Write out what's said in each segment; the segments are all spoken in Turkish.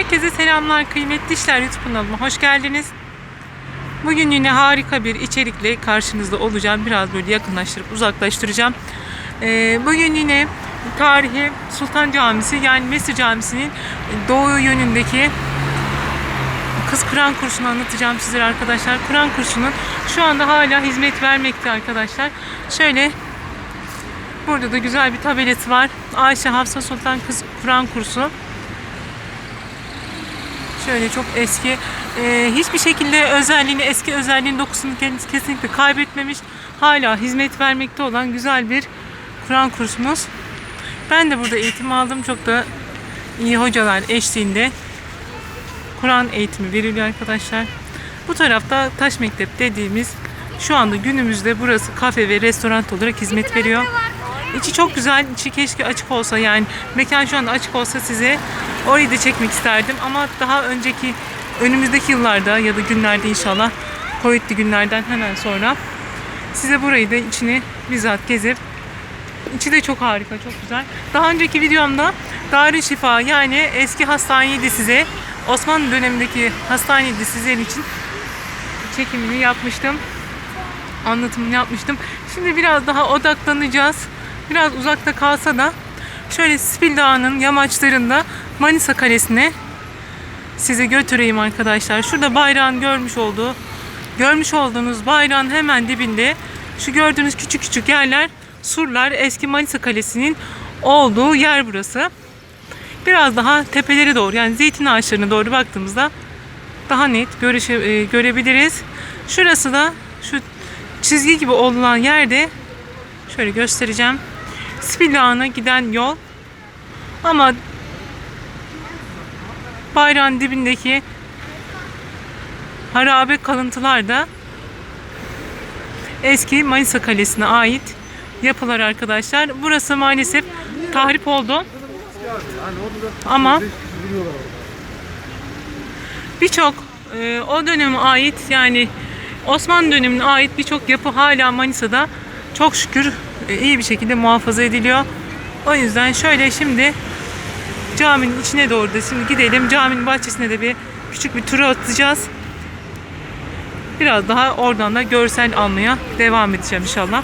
Herkese selamlar kıymetli işler YouTube kanalıma hoş geldiniz. Bugün yine harika bir içerikle karşınızda olacağım. Biraz böyle yakınlaştırıp uzaklaştıracağım. Ee, bugün yine tarihi Sultan Camisi yani Mesir Camisi'nin doğu yönündeki Kız Kur'an kursunu anlatacağım sizlere arkadaşlar. Kur'an kursunun şu anda hala hizmet vermekte arkadaşlar. Şöyle burada da güzel bir tabelası var. Ayşe Hafsa Sultan Kız Kur'an kursu. Şöyle çok eski. Ee, hiçbir şekilde özelliğini, eski özelliğini, dokusunu kendisi kesinlikle kaybetmemiş. Hala hizmet vermekte olan güzel bir Kur'an kursumuz. Ben de burada eğitim aldım. Çok da iyi hocalar eşliğinde Kur'an eğitimi veriliyor arkadaşlar. Bu tarafta Taş Mektep dediğimiz şu anda günümüzde burası kafe ve restoran olarak hizmet veriyor. İçi çok güzel. İçi keşke açık olsa yani mekan şu anda açık olsa size orayı da çekmek isterdim ama daha önceki önümüzdeki yıllarda ya da günlerde inşallah Covid'li günlerden hemen sonra size burayı da içini bizzat gezip İçi de çok harika, çok güzel. Daha önceki videomda Darüşşifa yani eski hastaneyi de size Osmanlı dönemindeki hastaneyi de sizler için çekimini yapmıştım. Anlatımını yapmıştım. Şimdi biraz daha odaklanacağız. Biraz uzakta kalsa da şöyle Spil Dağı'nın yamaçlarında Manisa Kalesi'ne sizi götüreyim arkadaşlar. Şurada bayrağın görmüş olduğu görmüş olduğunuz bayrağın hemen dibinde şu gördüğünüz küçük küçük yerler surlar eski Manisa Kalesi'nin olduğu yer burası. Biraz daha tepelere doğru yani zeytin ağaçlarına doğru baktığımızda daha net görüşe, e, görebiliriz. Şurası da şu çizgi gibi olan yerde şöyle göstereceğim. Spil Dağı'na giden yol. Ama bayrağın dibindeki harabe kalıntılar da eski Manisa Kalesi'ne ait yapılar arkadaşlar. Burası maalesef tahrip oldu. Ama birçok e, o döneme ait yani Osmanlı dönemine ait birçok yapı hala Manisa'da çok şükür iyi bir şekilde muhafaza ediliyor. O yüzden şöyle şimdi caminin içine doğru da şimdi gidelim. Caminin bahçesine de bir küçük bir tur atacağız. Biraz daha oradan da görsel almaya devam edeceğim inşallah.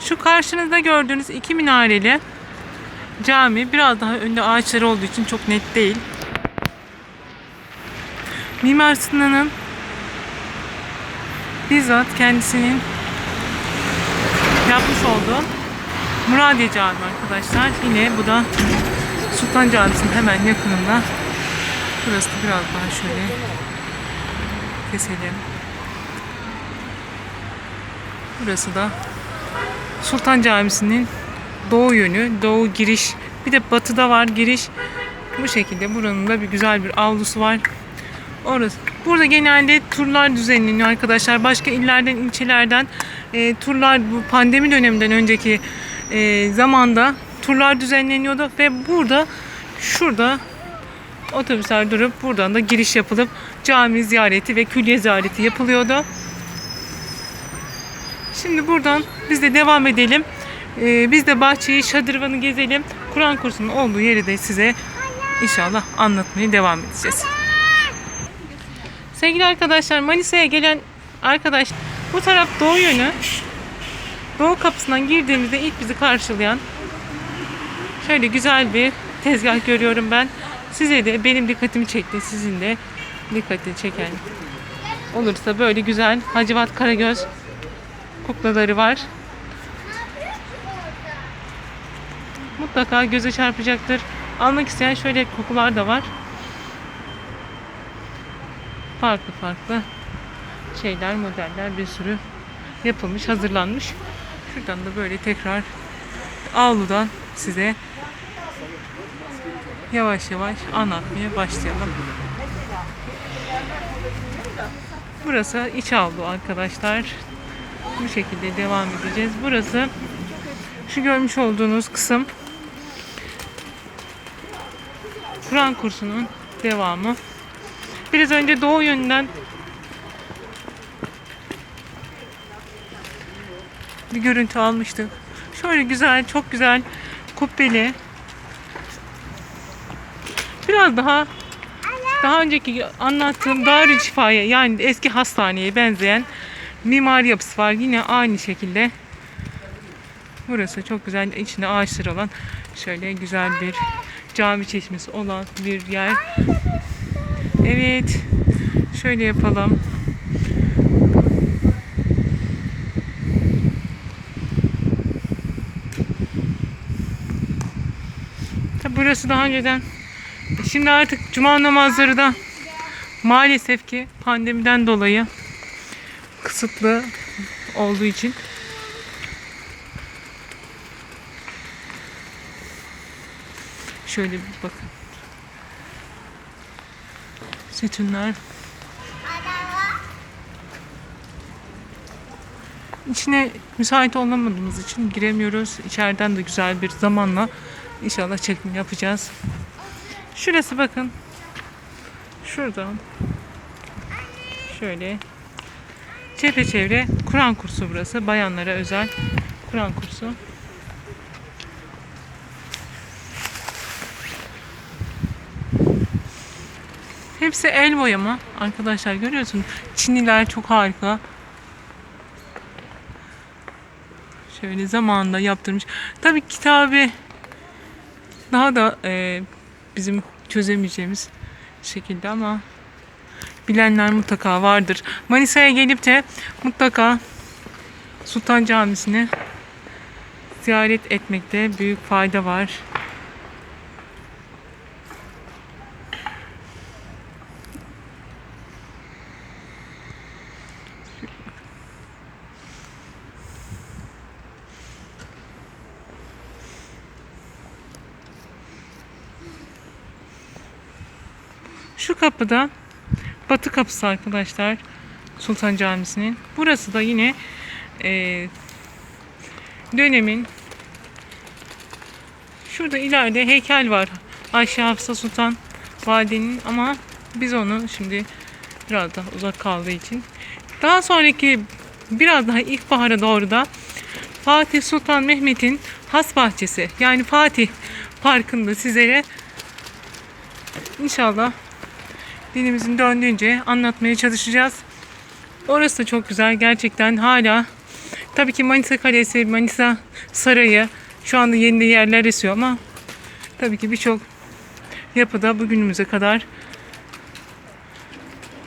Şu karşınızda gördüğünüz iki minareli cami biraz daha önde ağaçları olduğu için çok net değil. Mimar Sinan'ın bizzat kendisinin yapmış olduğu Muradiye Camii arkadaşlar. Yine bu da Sultan Camisi'nin hemen yakınında. Burası da biraz daha şöyle keselim. Burası da Sultan Camisi'nin doğu yönü, doğu giriş. Bir de batıda var giriş. Bu şekilde buranın da bir güzel bir avlusu var. Orası. Burada genelde turlar düzenleniyor arkadaşlar. Başka illerden, ilçelerden e, turlar bu pandemi döneminden önceki e, zamanda turlar düzenleniyordu ve burada şurada otobüsler durup buradan da giriş yapılıp cami ziyareti ve külliye ziyareti yapılıyordu. Şimdi buradan biz de devam edelim. Ee, biz de bahçeyi, şadırvanı gezelim. Kur'an kursunun olduğu yeri de size inşallah anlatmaya devam edeceğiz. Sevgili arkadaşlar Manisa'ya gelen arkadaş bu taraf doğu yönü. Doğu kapısından girdiğimizde ilk bizi karşılayan şöyle güzel bir tezgah görüyorum ben. Size de benim dikkatimi çekti. Sizin de dikkatini çeken olursa böyle güzel Hacivat Karagöz kuklaları var. Mutlaka göze çarpacaktır. Almak isteyen şöyle kokular da var. Farklı farklı şeyler, modeller bir sürü yapılmış, hazırlanmış. Şuradan da böyle tekrar avludan size yavaş yavaş anlatmaya başlayalım. Burası iç avlu arkadaşlar. Bu şekilde devam edeceğiz. Burası şu görmüş olduğunuz kısım Kur'an kursunun devamı. Biraz önce doğu yönünden bir görüntü almıştık. Şöyle güzel, çok güzel kubbeli. Biraz daha daha önceki anlattığım Darül Şifa'ya yani eski hastaneye benzeyen mimari yapısı var. Yine aynı şekilde. Burası çok güzel. içinde ağaçlar olan şöyle güzel bir cami çeşmesi olan bir yer. Evet. Şöyle yapalım. Tabi burası daha önceden Şimdi artık cuma namazları da maalesef ki pandemiden dolayı kısıtlı olduğu için şöyle bir bakın. Sütunlar. İçine müsait olamadığımız için giremiyoruz. İçeriden de güzel bir zamanla inşallah çekim yapacağız. Şurası bakın. Şuradan. Şöyle. Çepeçevre Kur'an kursu burası. Bayanlara özel Kur'an kursu. Hepsi el boyama. Arkadaşlar görüyorsunuz. Çiniler çok harika. Şöyle zamanında yaptırmış. Tabii kitabı daha da e, bizim çözemeyeceğimiz şekilde ama bilenler mutlaka vardır. Manisa'ya gelip de mutlaka Sultan Camisi'ni ziyaret etmekte büyük fayda var. Şu kapıda batı kapısı arkadaşlar Sultan Camisi'nin. Burası da yine e, dönemin şurada ileride heykel var. Ayşe Hafsa Sultan Valide'nin ama biz onu şimdi biraz daha uzak kaldığı için daha sonraki biraz daha ilkbahara doğru da Fatih Sultan Mehmet'in has bahçesi yani Fatih Parkı'nda sizlere inşallah dilimizin döndüğünce anlatmaya çalışacağız. Orası da çok güzel. Gerçekten hala tabii ki Manisa Kalesi, Manisa Sarayı şu anda yeni yerler esiyor ama tabii ki birçok yapıda bugünümüze kadar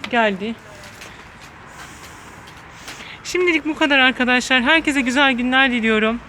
geldi. Şimdilik bu kadar arkadaşlar. Herkese güzel günler diliyorum.